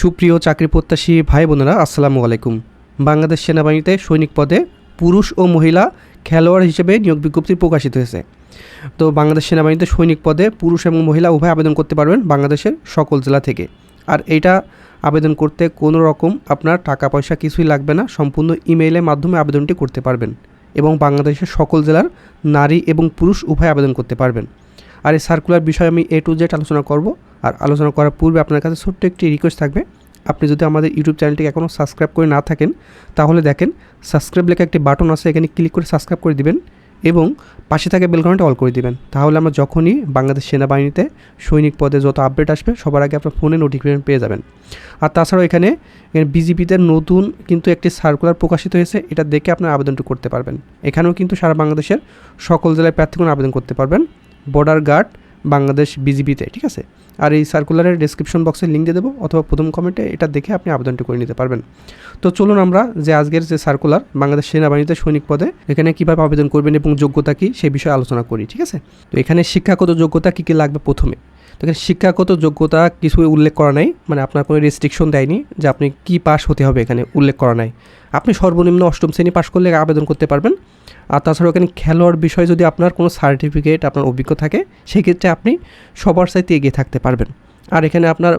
সুপ্রিয় চাকরি প্রত্যাশী ভাই বোনেরা আসসালামু আলাইকুম। বাংলাদেশ সেনাবাহিনীতে সৈনিক পদে পুরুষ ও মহিলা খেলোয়াড় হিসেবে নিয়োগ বিজ্ঞপ্তি প্রকাশিত হয়েছে। তো বাংলাদেশ সেনাবাহিনীতে সৈনিক পদে পুরুষ এবং মহিলা উভয় আবেদন করতে পারবেন বাংলাদেশের সকল জেলা থেকে। আর এইটা আবেদন করতে কোনো রকম আপনার টাকা পয়সা কিছুই লাগবে না, সম্পূর্ণ ইমেইলের মাধ্যমে আবেদনটি করতে পারবেন এবং বাংলাদেশের সকল জেলার নারী এবং পুরুষ উভয় আবেদন করতে পারবেন। আর এই সার্কুলার বিষয়ে আমি এ টু জেড আলোচনা করব। আর আলোচনা করার পূর্বে আপনার কাছে ছোট্ট একটি রিকোয়েস্ট থাকবে। আপনি যদি আমাদের ইউটিউব চ্যানেলটিকে এখনও সাবস্ক্রাইব করে না থাকেন, তাহলে দেখেন সাবস্ক্রাইব লেখা একটি বাটন আছে, এখানে ক্লিক করে সাবস্ক্রাইব করে দিবেন এবং পাশে থাকে বেলঘন্টা অল করে দিবেন। তাহলে আমরা যখনই বাংলাদেশ সেনাবাহিনীতে সৈনিক পদে যত আপডেট আসবে, সবার আগে আপনার ফোনে নোটিফিকেশন পেয়ে যাবেন। আর তাছাড়াও এখানে বিজিপিতে নতুন কিন্তু একটি সার্কুলার প্রকাশিত হয়েছে, এটা দেখে আপনার আবেদনটি করতে পারবেন। এখানেও কিন্তু সারা বাংলাদেশের সকল জেলায় প্রার্থীগণ আবেদন করতে পারবেন। বর্ডার গার্ড বাংলাদেশ বিজিবিতে ঠিক আছে? আর এই সার্কুলারের ডিসক্রিপশন বক্সে লিঙ্ক দিয়ে দেবো, অথবা প্রথম কমেন্টে এটা দেখে আপনি আবেদনটি করে নিতে পারবেন। তো চলুন আমরা যে আজকের যে সার্কুলার বাংলাদেশ সেনাবাহিনীতে সৈনিক পদে, এখানে কীভাবে আবেদন করবেন এবং যোগ্যতা কী সেই বিষয়ে আলোচনা করি, ঠিক আছে? তো এখানে শিক্ষাগত যোগ্যতা কী কী লাগবে প্রথমে? তো এখানে শিক্ষাগত যোগ্যতা কিছু উল্লেখ করা নাই মানে আপনার কোনো রেস্ট্রিকশন দেয়নি যে আপনি কি পাস হতে হবে এখানে উল্লেখ করা নাই। আপনি সর্বনিম্ন অষ্টম শ্রেণি পাশ করলে আবেদন করতে পারবেন। আর তাছাড়াও এখানে খেলোয়াড় বিষয়ে যদি আপনার কোনো সার্টিফিকেট আপনার অভিজ্ঞতা থাকে, সেক্ষেত্রে আপনি সবার সাথে এগিয়ে থাকতে পারবেন। আর এখানে আপনার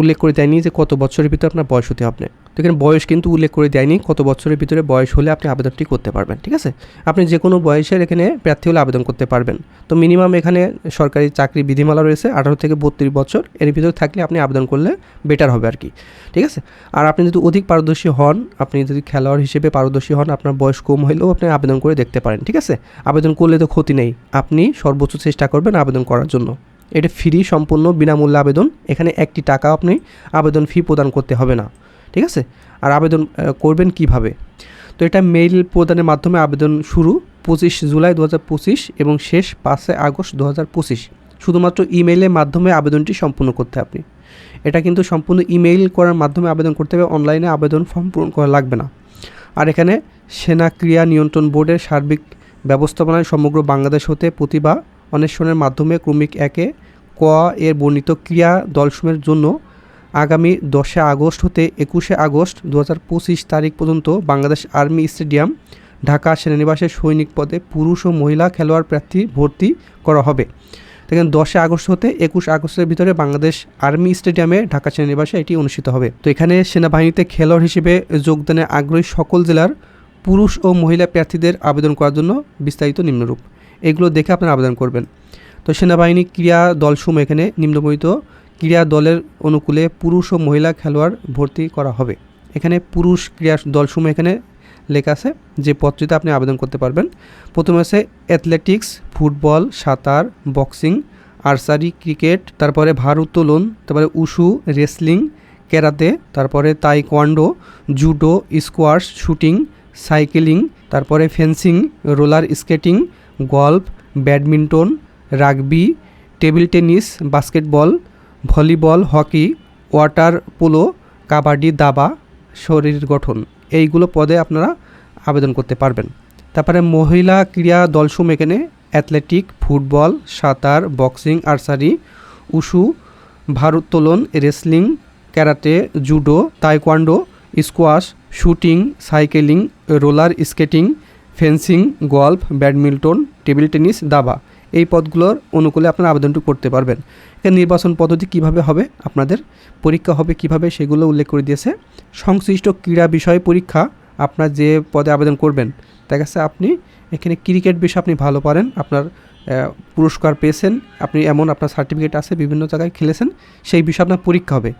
উল্লেখ করে দেয়নি যে কত বছরের ভিতরে আপনার বয়স হতে হবে। তো এখানে বয়স কিন্তু উল্লেখ করে দেয়নি কত বছরের ভিতরে বয়স হলে আপনি আবেদনটি করতে পারবেন, ঠিক আছে? আপনি যে কোনো বয়সের এখানে প্রার্থী হলে আবেদন করতে পারবেন। তো মিনিমাম এখানে সরকারি চাকরি বিধিমালা রয়েছে আঠারো থেকে বত্রিশ বছর। এর ভিতরে থাকলে আপনি আবেদন করলে বেটার হবে আর কি ঠিক আছে? আর আপনি যদি অধিক পারদর্শী হন, আপনি যদি খেলোয়াড় হিসেবে পারদর্শী হন, আপনার বয়স কম হলেও আপনি আবেদন করে দেখতে পারেন, ঠিক আছে? আবেদন করলে তো ক্ষতি নেই। আপনি সর্বোচ্চ চেষ্টা করবেন আবেদন করার জন্য। এটা ফ্রি সম্পূর্ণ বিনামূল্যে আবেদন। এখানে একটি টাকা আপনি আবেদন ফি প্রদান করতে হবে না। ঠিক আছে? আর আবেদন করবেন কীভাবে? তো এটা মেইল প্রদানের মাধ্যমে আবেদন শুরু পঁচিশ জুলাই দু এবং শেষ পাঁচে আগস্ট দু শুধুমাত্র ইমেইলের মাধ্যমে আবেদনটি সম্পূর্ণ করতে আপনি এটা কিন্তু সম্পূর্ণ ইমেইল করার মাধ্যমে আবেদন করতে হবে অনলাইনে আবেদন ফর্ম পূরণ করা লাগবে না। আর এখানে সেনা ক্রিয়া নিয়ন্ত্রণ বোর্ডের সার্বিক ব্যবস্থাপনায় সমগ্র বাংলাদেশ হতে প্রতিভা অন্বেষণের মাধ্যমে ক্রমিক একে ক এর বর্ণিত ক্রিয়া দলসমূহের জন্য আগামী দশে আগস্ট হতে একুশে আগস্ট দু হাজার পঁচিশ তারিখ পর্যন্ত বাংলাদেশ আর্মি স্টেডিয়াম, ঢাকা সেনানিবাসের সৈনিক পদে পুরুষ ও মহিলা খেলোয়াড় প্রার্থী ভর্তি করা হবে। দেখেন, দশে আগস্ট হতে একুশ আগস্টের ভিতরে বাংলাদেশ আর্মি স্টেডিয়ামে ঢাকা সেনানিবাসে এটি অনুষ্ঠিত হবে। তো এখানে সেনাবাহিনীতে খেলোয়াড় হিসেবে যোগদানে আগ্রহী সকল জেলার পুরুষ ও মহিলা প্রার্থীদের আবেদন করার জন্য বিস্তারিত নিম্নরূপ। এগুলো দেখে আপনারা আবেদন করবেন। তো সেনাবাহিনী ক্রীড়া দলসমূহ এখানে নিম্নবর্ণিত ক্রীড়া দলের অনুকূলে পুরুষ ও মহিলা খেলোয়াড় ভর্তি করা হবে। এখানে পুরুষ ক্রীড়া দলসমূহ এখানে লেখা আছে যে পদটিতে আপনি আবেদন করতে পারবেন। প্রথমে আছে অ্যাথলেটিক্স, ফুটবল, সাঁতার, বক্সিং আর্সারি ক্রিকেট, তারপরে ভার উত্তোলন, তারপরে উশু, রেসলিং, ক্যারাতে, তারপরে taekwondo, judo, squash, shooting, cycling, তারপরে fencing, roller skating golf, badminton, rugby, table tennis, basketball, volleyball, hockey, water polo, kabaddi, দাবা, শরীর গঠন। এইগুলো পদে আপনারা আবেদন করতে পারবেন। তারপরে মহিলা ক্রীড়া দলসমূহ এখানে, অ্যাথলেটিক, ফুটবল, সাঁতার, boxing archery wushu, ভারোত্তোলন, wrestling, karate, judo, taekwondo, squash, shooting, cycling, roller skating fencing golf badminton, table tennis, দাবা এই পদগুলোর অনুকূলে আপনারা আবেদনটি করতে পারবেন। এখানে নির্বাচন পদ্ধতি কীভাবে হবে, আপনাদের পরীক্ষা হবে কীভাবে সেগুলো উল্লেখ করে দিয়েছে। সংশ্লিষ্ট ক্রীড়া বিষয় পরীক্ষা আপনার যে পদে আবেদন করবেন দেখা গেছে আপনি এখানে ক্রিকেট বিষয়ে আপনি ভালো পারেন, আপনার পুরস্কার পেয়েছেন, আপনি এমন আপনার সার্টিফিকেট আছে, বিভিন্ন জায়গায় খেলেছেন, সেই বিষয়ে আপনার পরীক্ষা হবে।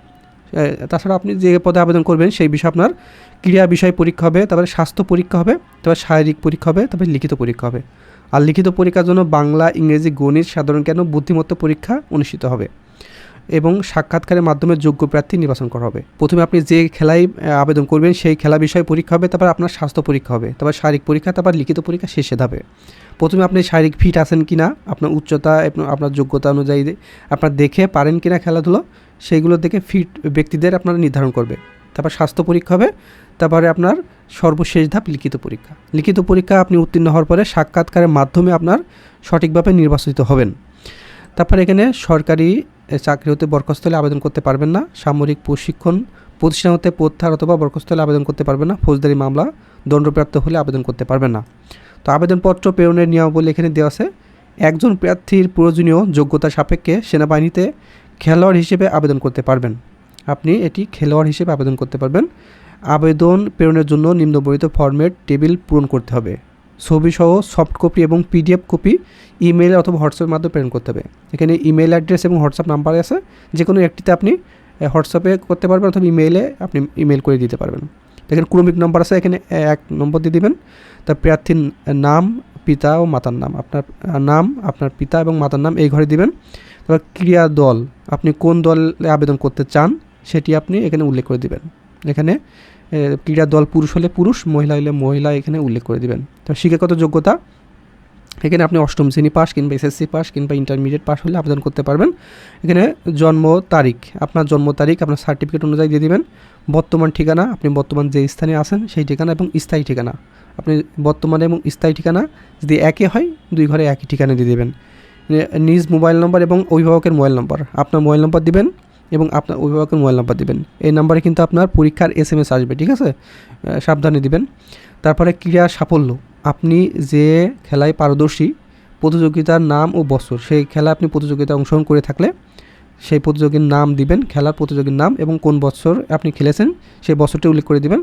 তাছাড়া আপনি যে পদে আবেদন করবেন, সেই বিষয়ে আপনার ক্রীড়া বিষয় পরীক্ষা হবে, তারপরে স্বাস্থ্য পরীক্ষা হবে, তারপরে শারীরিক পরীক্ষা হবে, তারপরে লিখিত পরীক্ষা হবে। আর লিখিত পরীক্ষার জন্য বাংলা, ইংরেজি, গণিত সাধারণ কেন বুদ্ধিমত্তা পরীক্ষা অনুষ্ঠিত হবে। এবং সাক্ষাৎকারের মাধ্যমে যোগ্য প্রার্থী নির্বাচন করা হবে। প্রথমে আপনি যে খেলায় আবেদন করবেন, সেই খেলা বিষয়ে পরীক্ষা হবে, তারপর আপনার স্বাস্থ্য পরীক্ষা হবে, তারপর শারীরিক পরীক্ষা, তারপর লিখিত পরীক্ষা শেষে ধাবে প্রথমে আপনি শারীরিক ফিট আছেন কি না আপনার উচ্চতা আপনার যোগ্যতা অনুযায়ী আপনার দেখে পারেন কি না খেলাধুলো, সেইগুলো দেখে ফিট ব্যক্তিদের আপনারা নির্ধারণ করবে। তারপর স্বাস্থ্য পরীক্ষা হবে, তারপরে আপনার সর্বশেষ ধাপ লিখিত পরীক্ষা। লিখিত পরীক্ষা আপনি উত্তীর্ণ হওয়ার পরে সাক্ষাৎকারের মাধ্যমে আপনার সঠিকভাবে নির্বাচিত হবেন। তারপর এখানে সরকারি চাকরি হতে বরখাস্ত হলে আবেদন করতে পারবেন না। সামরিক প্রশিক্ষণ প্রতিষ্ঠান হতে প্রত্যাহার অথবা বরখাস্ত হলে আবেদন করতে পারবে না। ফৌজদারি মামলা, দণ্ডপ্রাপ্ত হলে আবেদন করতে পারবে না। তো আবেদনপত্র প্রেরণের নিয়মাবলী এখানে দেওয়া আছে। একজন প্রার্থীর প্রয়োজনীয় যোগ্যতা সাপেক্ষে সেনাবাহিনীতে খেলোয়াড় হিসেবে আবেদন করতে পারবেন। আপনি এটি খেলোয়াড় হিসেবে আবেদন করতে পারবেন। আবেদন প্রেরণের জন্য নিম্নবর্ণিত ফরম্যাট টেবিল পূরণ করতে হবে। ছবি সহ সফট কপি এবং পিডিএফ কপি ইমেল অথবা হোয়াটসঅ্যাপের মাধ্যমে প্রেরণ করতে হবে। এখানে ইমেল অ্যাড্রেস এবং হোয়াটসঅ্যাপ নাম্বার আছে। যে কোনো একটিতে আপনি হোয়াটসঅ্যাপে করতে পারবেন অথবা ইমেইলে আপনি ইমেল করে দিতে পারবেন। এখানে ক্রমিক নম্বর আছে, এখানে এক নম্বর দিয়ে দিবেন। তার প্রার্থীর নাম, পিতা ও মাতার নাম। আপনার নাম, আপনার পিতা এবং মাতার নাম এই ঘরে দিবেন। তারপর ক্রিয়া দল, আপনি কোন দলে আবেদন করতে চান সেটি আপনি এখানে উল্লেখ করে দিবেন। এখানে ক্রীড়া দল পুরুষ হলে পুরুষ, মহিলা হলে মহিলা এখানে উল্লেখ করে দিবেন। তো শিক্ষাগত যোগ্যতা, এখানে আপনি অষ্টম শ্রেণি পাস কিংবা এসএসসি পাস কিংবা ইন্টারমিডিয়েট পাস হলে আবেদন করতে পারবেন। এখানে জন্ম তারিখ, আপনার জন্ম তারিখ, আপনার সার্টিফিকেট অনুযায়ী দিয়ে দিবেন। বর্তমান ঠিকানা, আপনি বর্তমান যে স্থানে আছেন সেই ঠিকানা এবং স্থায়ী ঠিকানা। আপনি বর্তমানে এবং স্থায়ী ঠিকানা যদি একে হয়, দুই ঘরে একই ঠিকানা দিয়ে দেবেন। নিজ মোবাইল নম্বর এবং অভিভাবকের মোবাইল নম্বর। আপনার মোবাইল নম্বর দিবেন এবং আপনার অভিভাবকের মোবাইল নাম্বার দিবেন। এই নাম্বারে কিন্তু আপনার পরীক্ষার এস এম এস আসবে, ঠিক আছে? সাবধানে দিবেন। তারপরে ক্রীড়া সাফল্য। আপনি যে খেলায় পারদর্শী, প্রতিযোগিতার নাম ও বছর, সেই খেলা আপনি প্রতিযোগিতায় অংশগ্রহণ করে থাকলে সেই প্রতিযোগীর নাম দিবেন, খেলার প্রতিযোগীর নাম এবং কোন বছর আপনি খেলেছেন সেই বছরটি উল্লেখ করে দিবেন।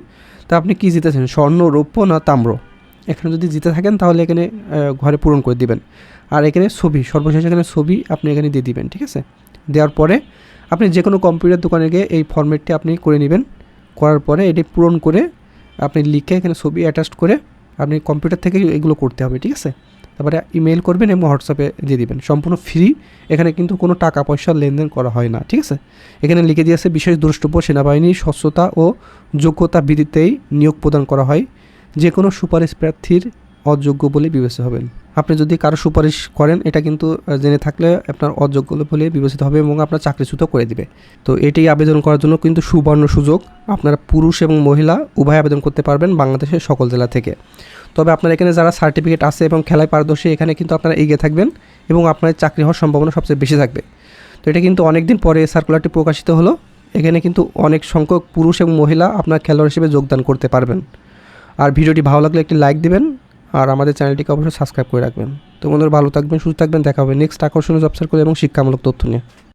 তা আপনি কি জিতেছেন, স্বর্ণ, রৌপ্য না তাম্র? এখানে যদি জিতে থাকেন তাহলে এখানে ঘরে পূরণ করে দিবেন। আর এখানে ছবি, সর্বশেষ এখানে ছবি আপনি এখানে দিয়ে দিবেন, ঠিক আছে? দেওয়ার পরে আপনি যে কোনো কম্পিউটার দোকানে গিয়ে এই ফরম্যাটটি আপনি করে নেবেন। করার পরে এটি পূরণ করে আপনি লিখে এখানে ছবি অ্যাটাচ করে আপনি কম্পিউটার থেকে এগুলো করতে হবে, ঠিক আছে? তারপরে ইমেল করবেন এবং হোয়াটসঅ্যাপে দিয়ে দিবেন। সম্পূর্ণ ফ্রি এখানে কিন্তু কোনো টাকা পয়সার লেনদেন করা হয় না, ঠিক আছে? এখানে লিখে দিয়েছে বিশেষ দ্রষ্টব্য সেনাবাহিনীর স্বচ্ছতা ও যোগ্যতা ভিত্তিতেই নিয়োগ প্রদান করা হয়। যে কোনো সুপারিশ প্রার্থীর অযোগ্য বলে বিবেচিত হবেন। আপনি যদি কারও সুপারিশ করেন, এটা কিন্তু জেনে থাকলে আপনার অযোগ্য বলে বিবেচিত হবে এবং আপনার চাকরিচ্যুত করে দিবে। তো এটি আবেদন করার জন্য কিন্তু সুবর্ণ সুযোগ। আপনারা পুরুষ এবং মহিলা, উভয় আবেদন করতে পারবেন বাংলাদেশের সকল জেলা থেকে। তবে আপনার এখানে যারা সার্টিফিকেট আছে এবং খেলায় পারদর্শী, এখানে কিন্তু আপনারা এগিয়ে থাকবেন এবং আপনার চাকরি হওয়ার সম্ভাবনা সবচেয়ে বেশি থাকবে। তো এটা কিন্তু অনেক দিন পরে সার্কুলারটি প্রকাশিত হলো। এখানে কিন্তু অনেক সংখ্যক পুরুষ এবং মহিলা আপনার খেলোয়াড় হিসেবে যোগদান করতে পারবেন। আর ভিডিওটি ভালো লাগলে একটি লাইক দিবেন। আর আমাদের চ্যানেলটিকে অবশ্যই সাবস্ক্রাইব করে রাখবেন। তো বন্ধুরা, ভালো থাকবেন, সুস্থ থাকবেন, দেখা হবে নেক্সট আকর্ষণীয় জব করে এবং শিক্ষামূলক তথ্য নিয়ে।